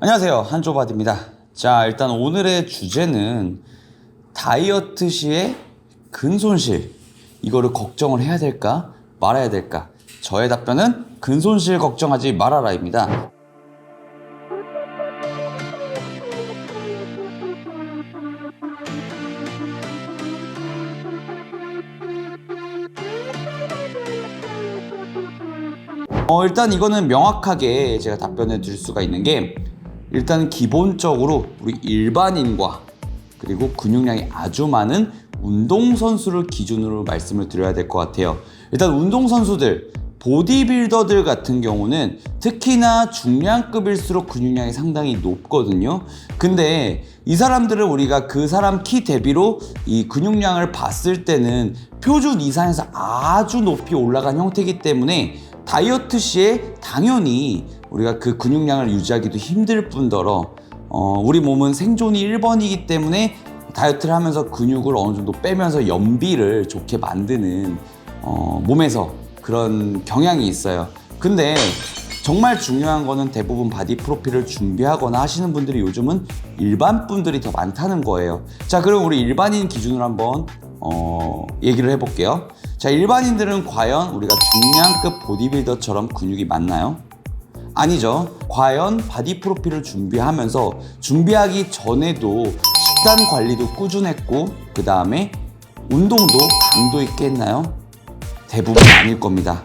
안녕하세요. 한조바디입니다. 자 일단 오늘의 주제는 다이어트 시에 근손실. 이거를 걱정을 해야 될까? 말아야 될까? 저의 답변은 근손실 걱정하지 말아라입니다. 어, 일단 이거는 명확하게 제가 답변해 드릴 수가 있는 게 일단 기본적으로 우리 일반인과 그리고 근육량이 아주 많은 운동선수를 기준으로 말씀을 드려야 될 것 같아요. 일단 운동선수들, 보디빌더들 같은 경우는 특히나 중량급일수록 근육량이 상당히 높거든요. 근데 이 사람들을 우리가 그 사람 키 대비로 이 근육량을 봤을 때는 표준 이상에서 아주 높이 올라간 형태이기 때문에 다이어트 시에 당연히 우리가 그 근육량을 유지하기도 힘들 뿐더러 어, 우리 몸은 생존이 1번이기 때문에 다이어트를 하면서 근육을 어느 정도 빼면서 연비를 좋게 만드는 어, 몸에서 그런 경향이 있어요. 근데 정말 중요한 거는 대부분 바디 프로필을 준비하거나 하시는 분들이 요즘은 일반 분들이 더 많다는 거예요. 자, 그럼 우리 일반인 기준으로 한번 어, 얘기를 해볼게요. 자, 일반인들은 과연 우리가 중량급 보디빌더처럼 근육이 많나요? 아니죠. 과연 바디 프로필을 준비하면서 준비하기 전에도 식단 관리도 꾸준했고, 그 다음에 운동도 강도 있게 했나요? 대부분 아닐 겁니다.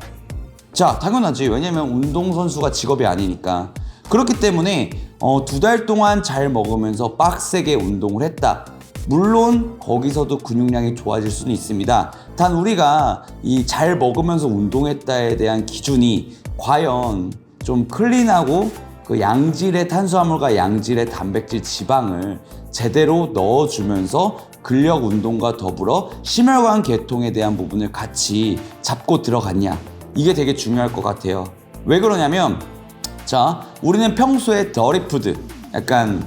자, 당연하지. 왜냐면 운동선수가 직업이 아니니까. 그렇기 때문에 어, 두 달 동안 잘 먹으면서 빡세게 운동을 했다. 물론 거기서도 근육량이 좋아질 수는 있습니다. 단 우리가 이 잘 먹으면서 운동했다에 대한 기준이 과연 좀 클린하고 그 양질의 탄수화물과 양질의 단백질 지방을 제대로 넣어주면서 근력 운동과 더불어 심혈관 계통에 대한 부분을 같이 잡고 들어갔냐 이게 되게 중요할 것 같아요. 왜 그러냐면 자 우리는 평소에 더리푸드 약간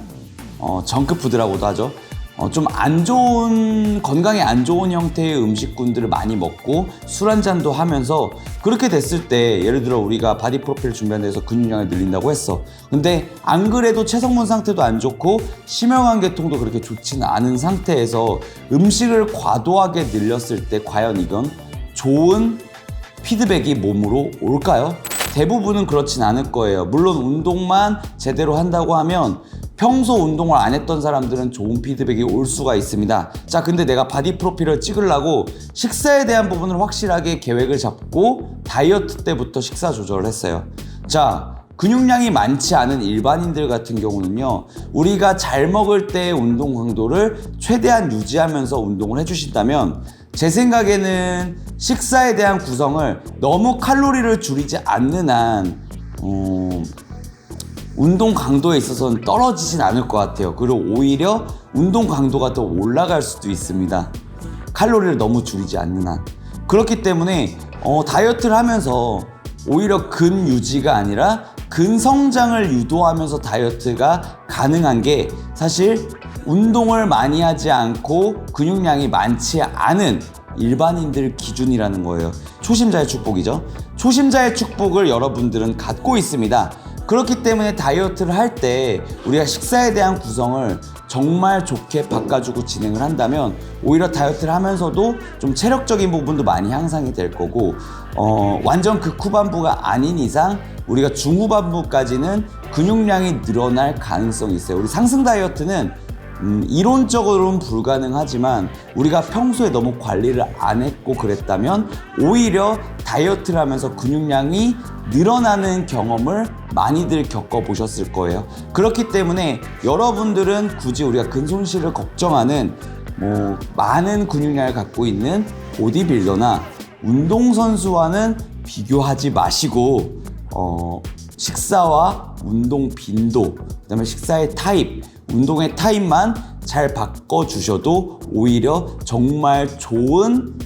어, 정크푸드라고도 하죠. 어, 좀 안 좋은 건강에 안 좋은 형태의 음식군들을 많이 먹고 술 한 잔도 하면서 그렇게 됐을 때 예를 들어 우리가 바디 프로필 준비하는 데서 근육량을 늘린다고 했어. 근데 안 그래도 체성분 상태도 안 좋고 심혈관 계통도 그렇게 좋지는 않은 상태에서 음식을 과도하게 늘렸을 때 과연 이건 좋은 피드백이 몸으로 올까요? 대부분은 그렇진 않을 거예요. 물론 운동만 제대로 한다고 하면 평소 운동을 안 했던 사람들은 좋은 피드백이 올 수가 있습니다. 자, 근데 내가 바디 프로필을 찍으려고 식사에 대한 부분을 확실하게 계획을 잡고 다이어트 때부터 식사 조절을 했어요. 자, 근육량이 많지 않은 일반인들 같은 경우는요, 우리가 잘 먹을 때 운동 강도를 최대한 유지하면서 운동을 해주신다면, 제 생각에는 식사에 대한 구성을 너무 칼로리를 줄이지 않는 한, 어, 운동 강도에 있어서는 떨어지진 않을 것 같아요. 그리고 오히려 운동 강도가 더 올라갈 수도 있습니다. 칼로리를 너무 줄이지 않는 한. 그렇기 때문에 어, 다이어트를 하면서 오히려 근 유지가 아니라 근 성장을 유도하면서 다이어트가 가능한 게 사실 운동을 많이 하지 않고 근육량이 많지 않은 일반인들 기준이라는 거예요. 초심자의 축복이죠. 초심자의 축복을 여러분들은 갖고 있습니다. 그렇기 때문에 다이어트를 할 때 우리가 식사에 대한 구성을 정말 좋게 바꿔주고 진행을 한다면 오히려 다이어트를 하면서도 좀 체력적인 부분도 많이 향상이 될 거고 어, 완전 극후반부가 아닌 이상 우리가 중후반부까지는 근육량이 늘어날 가능성이 있어요. 우리 상승 다이어트는 음, 이론적으로는 불가능하지만 우리가 평소에 너무 관리를 안 했고 그랬다면 오히려 다이어트를 하면서 근육량이 늘어나는 경험을 많이들 겪어보셨을 거예요. 그렇기 때문에 여러분들은 굳이 우리가 근손실을 걱정하는 뭐 많은 근육량을 갖고 있는 보디빌더나 운동선수와는 비교하지 마시고 어, 식사와 운동 빈도, 그다음에 식사의 타입, 운동의 타입만 잘 바꿔 주셔도 오히려 정말 좋은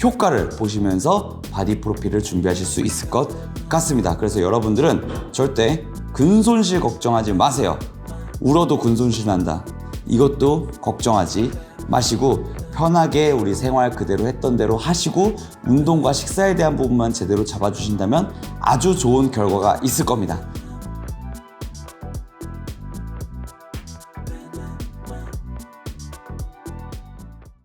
효과를 보시면서 바디 프로필을 준비하실 수 있을 것 같습니다. 그래서 여러분들은 절대 근손실 걱정하지 마세요. 울어도 근손실 난다. 이것도 걱정하지 마시고 편하게 우리 생활 그대로 했던 대로 하시고 운동과 식사에 대한 부분만 제대로 잡아주신다면 아주 좋은 결과가 있을 겁니다.